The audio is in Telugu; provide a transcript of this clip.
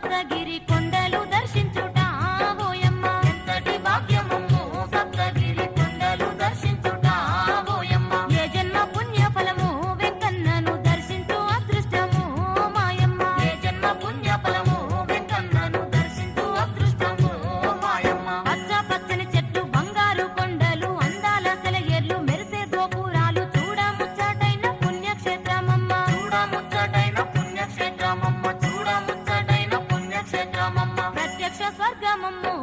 ಅಪ್ರಗಿ ప్రత్యక్ష స్వర్గమమ్మో